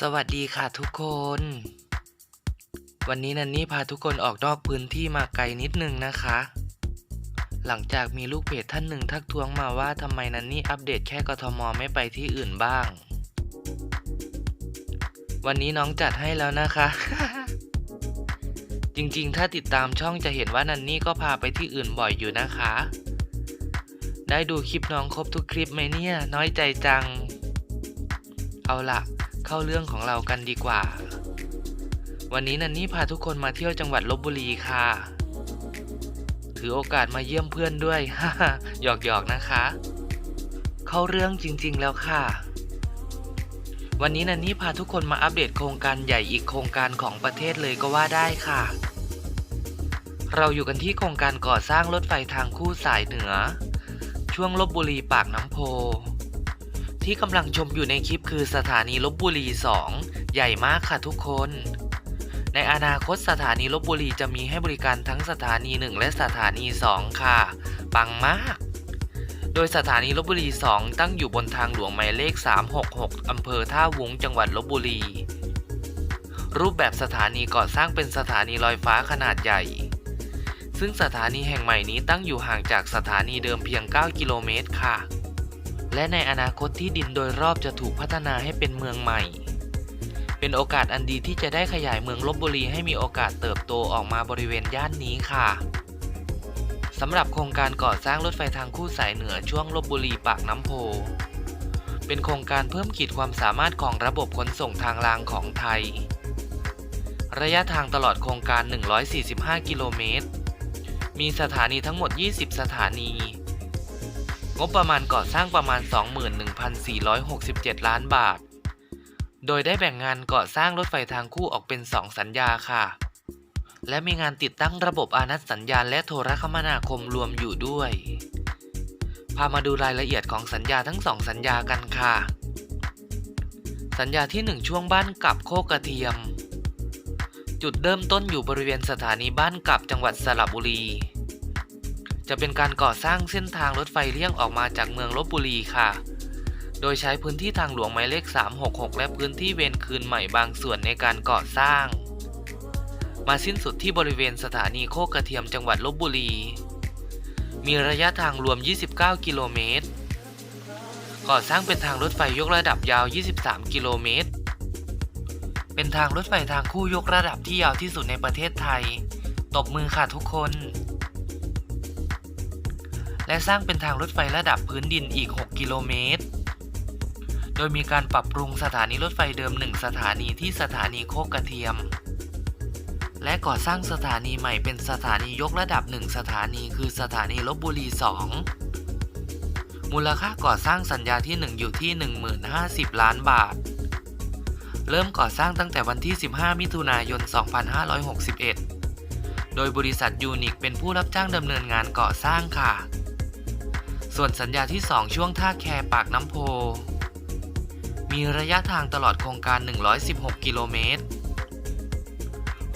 สวัสดีค่ะทุกคน วันนี้นันนี่พาทุกคนออกนอกพื้นที่มาไกลนิดนึงนะคะ หลังจากมีลูกเพจท่านหนึ่งทักท้วงมาว่าทำไมนันนี่อัปเดตแค่กทมไม่ไปที่อื่นบ้าง วันนี้น้องจัดให้แล้วนะคะ จริงๆ ถ้าติดตามช่องจะเห็นว่านันนี่ก็พาไปที่อื่นบ่อยอยู่นะคะ ได้ดูคลิปน้องครบทุกคลิปไหมเนี่ย น้อยใจจัง เอาล่ะ เข้าเรื่องของเรากันดีกว่า วันนี้นันนี่พาทุกคนมาเที่ยวจังหวัดลบบุรีค่ะ ถือโอกาสมาเยี่ยมเพื่อนด้วยฮ่าหยอกหยอกๆนะคะ เข้าเรื่องจริงๆแล้วค่ะ วันนี้นันนี่พาทุกคนมาอัปเดตโครงการใหญ่อีกโครงการของประเทศเลยก็ว่าได้ค่ะ เราอยู่กันที่โครงการก่อสร้างรถไฟทางคู่สายเหนือ ช่วงลบบุรีปากน้ำโพ ที่กำลังชมอยู่ในคลิปคือสถานีลบบุรี 2 ใหญ่มากค่ะทุกคน ในอนาคตสถานีลบบุรีจะมีให้บริการทั้งสถานี 1 และสถานี 2 ค่ะ ปังมาก โดยสถานีลบบุรี 2 ตั้งอยู่บนทางหลวงหมายเลข 366 อำเภอท่าวุ้งจังหวัดลบบุรี รูปแบบสถานีก่อสร้างเป็นสถานีลอยฟ้าขนาดใหญ่ ซึ่งสถานีแห่งใหม่นี้ตั้งอยู่ห่างจากสถานีเดิมเพียง 9 กิโลเมตรค่ะ และในอนาคตที่ดินโดยรอบจะถูกพัฒนาให้เป็นเมืองใหม่ เป็นโอกาสอันดีที่จะได้ขยายเมืองลบบุรีให้มีโอกาสเติบโตออกมาบริเวณย่านนี้ค่ะสำหรับโครงการก่อสร้างรถไฟทางคู่สายเหนือช่วงลบบุรีปากน้ำโพ เป็นโครงการเพิ่มขีดความสามารถของระบบขนส่งทางรางของไทย ระยะทางตลอดโครงการ 145 กิโลเมตร มีสถานีทั้งหมด 20 สถานี งบประมาณก่อสร้างประมาณ 21,467 ล้านบาท โดยได้แบ่งงานก่อสร้างรถไฟทางคู่ออกเป็น 2 สัญญาค่ะ และมีงานติดตั้งระบบอานัตสัญญาณและโทรคมนาคมรวมอยู่ด้วย พามาดูรายละเอียดของสัญญาทั้งสองสัญญากันค่ะ สัญญาที่ 1 ช่วงบ้านกับโคกกระเทียม จุดเริ่มต้นอยู่บริเวณสถานีบ้านกับจังหวัดสระบุรี จะเป็นการก่อสร้างเส้นทางรถไฟเลี่ยงออกมาจากเมืองลบบุรีค่ะ โดยใช้พื้นที่ทางหลวงหมายเลข 366 และพื้นที่เวรคืนใหม่บางส่วนในการก่อสร้าง มาสิ้นสุดที่บริเวณสถานีโคกกระเทียมจังหวัดลบบุรี มีระยะทางรวม 29 กิโลเมตร ก่อสร้างเป็นทางรถไฟยกระดับยาว 23 กิโลเมตร เป็นทางรถไฟทางคู่ยกระดับที่ยาวที่สุดในประเทศไทย ตบมือค่ะทุกคน และสร้างเป็นทางรถไฟระดับพื้นดินอีก 6 กิโลเมตร โดยมีการปรับปรุงสถานีรถไฟเดิม 1 สถานีที่สถานีโคกกระเทียม และก่อสร้างสถานีใหม่เป็นสถานียกระดับ 1 สถานีคือสถานีลบบุรี 2 มูลค่าก่อสร้างสัญญาที่ 1 อยู่ที่ 10,050 ล้านบาท เริ่มก่อสร้างตั้งแต่วันที่ 15 มิถุนายน 2561โดยบริษัทยูนิคเป็นผู้รับจ้างดำเนินงานก่อสร้างค่ะ ส่วนสัญญาที่ 2 ช่วงท่าแคปากน้ำโพ มีระยะทางตลอดโครงการ 116 กิโลเมตร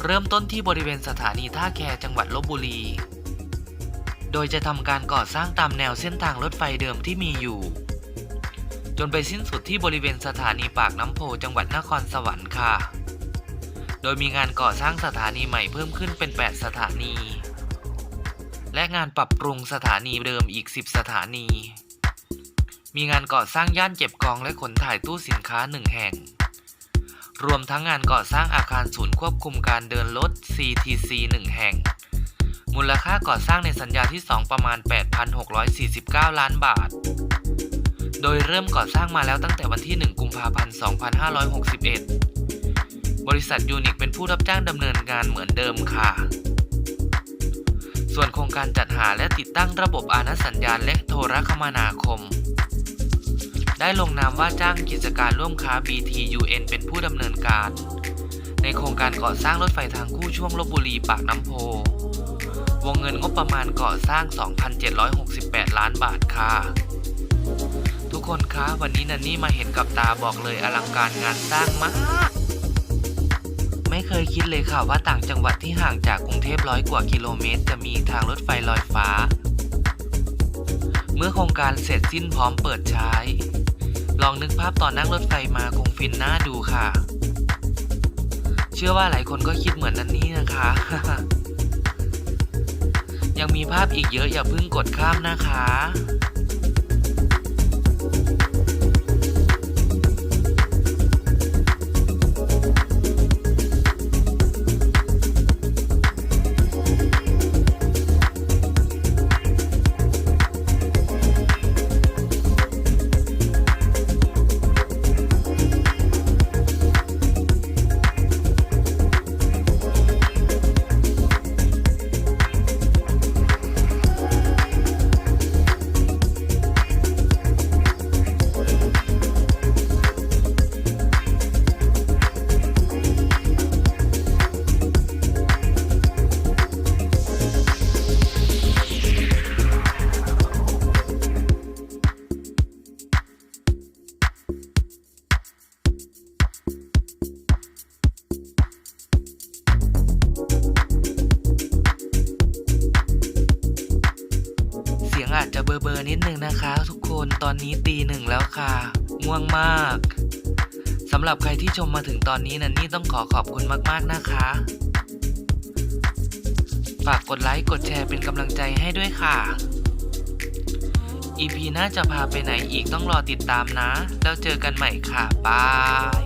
เริ่มต้นที่บริเวณสถานีท่าแคจังหวัดลบบุรี โดยจะทำการก่อสร้างตามแนวเส้นทางรถไฟเดิมที่มีอยู่ จนไปสิ้นสุดที่บริเวณสถานีปากน้ำโพจังหวัดนครสวรรค์ค่ะ โดยมีงานก่อสร้างสถานีใหม่เพิ่มขึ้นเป็น 8 สถานี และงานปรับปรุงสถานีเดิมอีก 10 สถานี มีงานก่อสร้างย่านเก็บกองและขนถ่ายตู้สินค้า 1 แห่ง รวมทั้งงานก่อสร้างอาคารศูนย์ควบคุมการเดินรถ CTC 1 แห่ง มูลค่าก่อสร้างในสัญญาที่ 2 ประมาณ 8,649 ล้านบาท โดยเริ่มก่อสร้างมาแล้วตั้งแต่วันที่ 1 กุมภาพันธ์ 2561 บริษัทยูนิคเป็นผู้รับจ้างดำเนินงานเหมือนเดิมค่ะ ส่วนโครงการจัดหาและติดตั้งระบบอาณาสัญญาณและโทรคมนาคม ได้ลงนามว่าจ้างกิจการร่วมค้า BTUN เป็นผู้ดำเนินการ ในโครงการก่อสร้างรถไฟทางคู่ช่วงลบบุรีปากน้ำโพ วงเงินงบประมาณก่อสร้าง 2,768 ล้านบาทค่ะทุกคนคะวันนี้นันนี่มาเห็นกับตาบอกเลยอลังการงานสร้างมาก ไม่เคยคิดเลยค่ะว่าต่างจังหวัดที่ห่างจากกรุงเทพร้อยกว่ากิโลเมตร จะมีทางรถไฟลอยฟ้า เมื่อโครงการเสร็จสิ้นพร้อมเปิดใช้ ลองนึกภาพตอนนั่งรถไฟมาคงฟินน่าดูค่ะ เชื่อว่าหลายคนก็คิดเหมือนนันนี่นะคะ ยังมีภาพอีกเยอะอย่าเพิ่งกดข้ามนะคะ อเบอร์นิดนึงนะคะ ทุกคนตอนนี้ตีหนึ่งแล้วค่ะ ง่วงมากสำหรับใครที่ชมมาถึงตอนนี้นันนี่ต้องขอขอบคุณมากๆนะคะ ฝากกดไลค์กดแชร์เป็นกำลังใจให้ด้วยค่ะ EP หน้าจะพาไปไหนอีกต้องรอติดตามนะ แล้วเจอกันใหม่ค่ะบาย